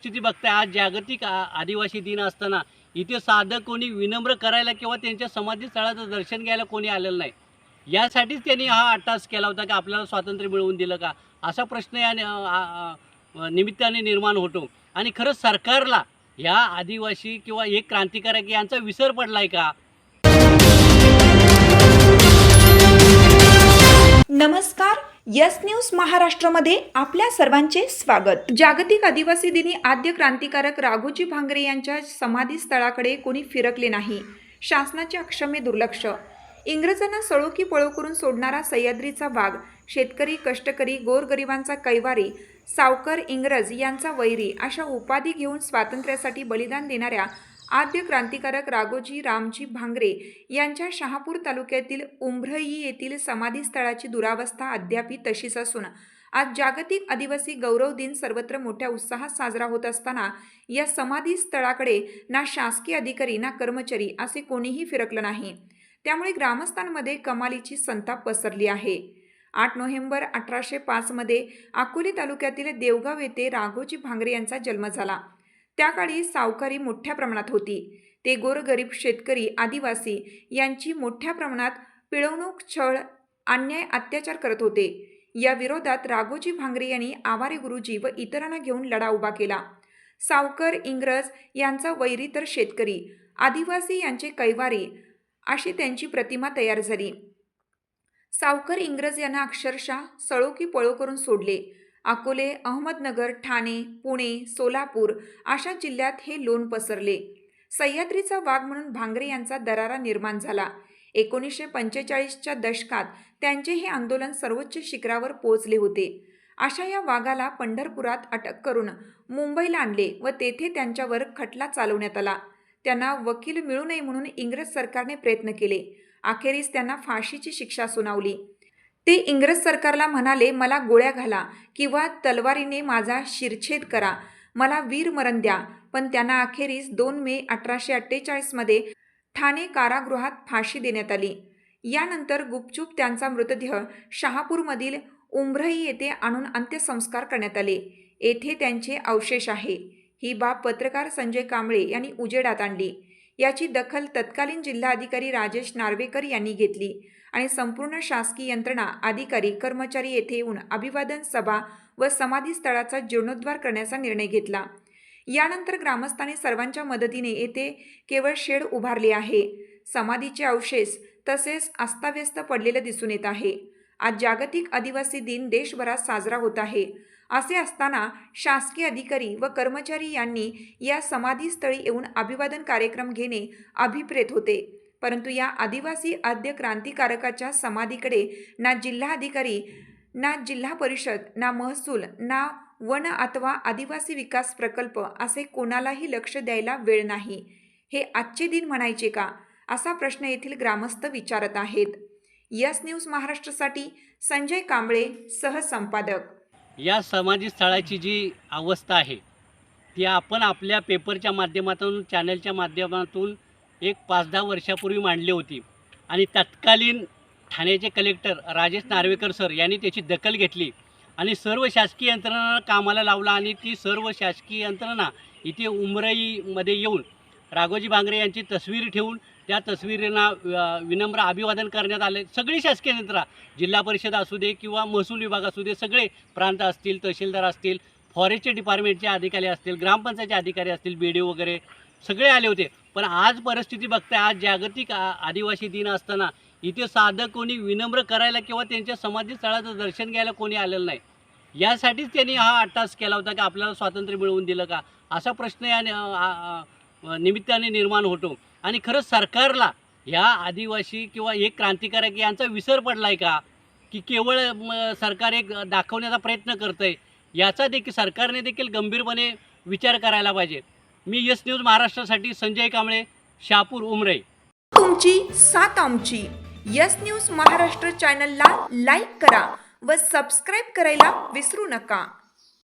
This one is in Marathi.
स्थिती बघताय. आज जागतिक आदिवासी दिन असताना इथे साधं कोणी विनम्र करायला किंवा त्यांच्या समाधी स्थळाचं दर्शन घ्यायला कोणी आलेलं नाही. यासाठीच त्यांनी हा अट्टास केला होता की आपल्याला स्वातंत्र्य मिळवून दिलं का? असा प्रश्न या निमित्ताने निर्माण होतो. आणि खरंच सरकारला या आदिवासी किंवा एक क्रांतिकारक यांचा विसर पडलाय का? नमस्कार. यस न्यूज महाराष्ट्रामध्ये आपल्या सर्वांचे स्वागत. जागतिक आदिवासी दिनी आद्य क्रांतिकारक राघोजी भांगरे यांच्या समाधी स्थळाकडे कोणी फिरकले नाही. शासनाचे अक्षम्य दुर्लक्ष. इंग्रजांना सळो की पळो करून सोडणारा सह्याद्रीचा वाघ शेतकरी कष्टकरी गोरगरिबांचा कैवारी सावकर इंग्रज यांचा वैरी अशा उपाधी घेऊन स्वातंत्र्यासाठी बलिदान देणाऱ्या आद्य क्रांतिकारक राघोजी रामजी भांगरे यांच्या शहापूर तालुक्यातील उंभरई येथील समाधीस्थळाची दुरावस्था अद्यापि तशीच असून आज जागतिक आदिवासी गौरव दिन सर्वत्र मोठ्या उत्साहात साजरा होत असताना या समाधीस्थळाकडे ना शासकीय अधिकारी ना कर्मचारी असे कोणीही फिरकलं नाही. त्यामुळे ग्रामस्थांमध्ये कमालीची संताप पसरली आहे. आठ नोव्हेंबर अठराशे पाचमध्ये अकोले तालुक्यातील देवगाव येथे राघोजी भांगरे यांचा जन्म झाला. त्या काळी सावकारी मोठ्या प्रमाणात होती. ते गोरगरीब शेतकरी आदिवासी यांची मोठ्या प्रमाणात पिळवणूक छळ अन्याय अत्याचार करत होते. या विरोधात राघोजी भांगरे यांनी आवारे गुरुजी व इतरांना घेऊन लढा उभा केला. सावकर इंग्रज यांचा वैरी तर शेतकरी आदिवासी यांचे कैवारी अशी त्यांची प्रतिमा तयार झाली. सावकर इंग्रज यांना अक्षरशः सळो की पळो करून सोडले. अकोले अहमदनगर ठाणे पुणे सोलापूर अशा जिल्ह्यात हे लोण पसरले. सह्याद्रीचा वाघ म्हणून भांगरे यांचा दरारा निर्माण झाला. एकोणीसशे पंचेचाळीसच्या दशकात त्यांचे हे आंदोलन सर्वोच्च शिखरावर पोहोचले होते. अशा या वाघाला पंढरपुरात अटक करून मुंबईला आणले व तेथे त्यांच्यावर खटला चालवण्यात आला. त्यांना वकील मिळू नये म्हणून इंग्रज सरकारने प्रयत्न केले. अखेरीस त्यांना फाशीची शिक्षा सुनावली. ते इंग्रज सरकारला म्हणाले मला गोळ्या घाला किंवा तलवारीने माझा शिरछेद करा. मला वीर मरण द्या. पण त्यांना अखेरीस दोन मे अठराशे अठ्ठेचाळीसमध्ये ठाणे कारागृहात फाशी देण्यात आली. यानंतर गुपचूप त्यांचा मृतदेह शहापूरमधील उंभरई येथे आणून अंत्यसंस्कार करण्यात आले. येथे त्यांचे अवशेष आहे. ही बाब पत्रकार संजय कांबळे यांनी उजेडात आणली. याची दखल तत्कालीन जिल्हाधिकारी राजेश नार्वेकर यांनी घेतली. आणि संपूर्ण शासकीय यंत्रणा अधिकारी कर्मचारी येथे येऊन अभिवादन सभा व समाधी स्थळाचा जीर्णोद्धार करण्याचा निर्णय घेतला. यानंतर ग्रामस्थांनी सर्वांच्या मदतीने येथे केवळ शेड उभारले आहे. समाधीचे अवशेष तसेच अस्ताव्यस्त पडलेलं दिसून येत आहे. आज जागतिक आदिवासी दिन देशभरात साजरा होत आहे. असे असताना शासकीय अधिकारी व कर्मचारी यांनी या समाधीस्थळी येऊन अभिवादन कार्यक्रम घेणे अभिप्रेत होते. परंतु या आदिवासी आद्य क्रांतिकारकाच्या समाधीकडे ना जिल्हाधिकारी ना जिल्हा परिषद ना महसूल ना वन अथवा आदिवासी विकास प्रकल्प असे कोणालाही लक्ष द्यायला वेळ नाही. हे आजचे दिन म्हणायचे का? असा प्रश्न येथील ग्रामस्थ विचारत आहेत. यस न्यूज महाराष्ट्रासाठी संजय कांबळे सहसंपादक. या समाधी स्थळाची जी अवस्था आहे ती आपण आपल्या पेपरच्या माध्यमातून चॅनलच्या माध्यमातून एक पाच दहा वर्षापूर्वी मांडली होती. आणि तत्कालीन ठाण्याचे कलेक्टर राजेश नार्वेकर सर यांनी त्याची दखल घेतली. आणि सर्व शासकीय यंत्रणा कामाला लावला आणि ती सर्व शासकीय यंत्रणा इथे उमरईमध्ये येऊन राघोजी भांगरे यांची तस्वीर ठेवून त्या तस्वीरींना विनम्र अभिवादन करण्यात आले. सगळी शासकीय यंत्रणा जिल्हा परिषद असू दे किंवा महसूल विभाग असू दे सगळे प्रांत असतील तहसीलदार असतील फॉरेस्टचे डिपार्टमेंटचे अधिकारी असतील ग्रामपंचायतचे अधिकारी असतील बी डी वगैरे सगळे आले होते. पण आज परिस्थिती बघताय आज जागतिक आ- आदिवासी दिन असताना इथे साधं कोणी विनम्र करायला किंवा त्यांच्या समाधी स्थळाचं दर्शन घ्यायला कोणी आलेलं नाही. यासाठीच त्यांनी हा अट्टास केला होता की आपल्याला स्वातंत्र्य मिळवून दिलं का? असा प्रश्न या निमित्ताने निर्माण होतो. आणि खरंच सरकारला ह्या आदिवासी किंवा एक क्रांतिकारक यांचा विसर पडला आहे का? की केवळ सरकार एक दाखवण्याचा प्रयत्न करतं आहे याचा देखील सरकारने देखील गंभीरपणे विचार करायला पाहिजे. मी यस न्यूज महाराष्ट्रासाठी संजय कांबळे शहापूर उमरई तुमची सात आमची. यस न्यूज महाराष्ट्र चॅनलला लाईक करा व सबस्क्राईब करायला विसरू नका.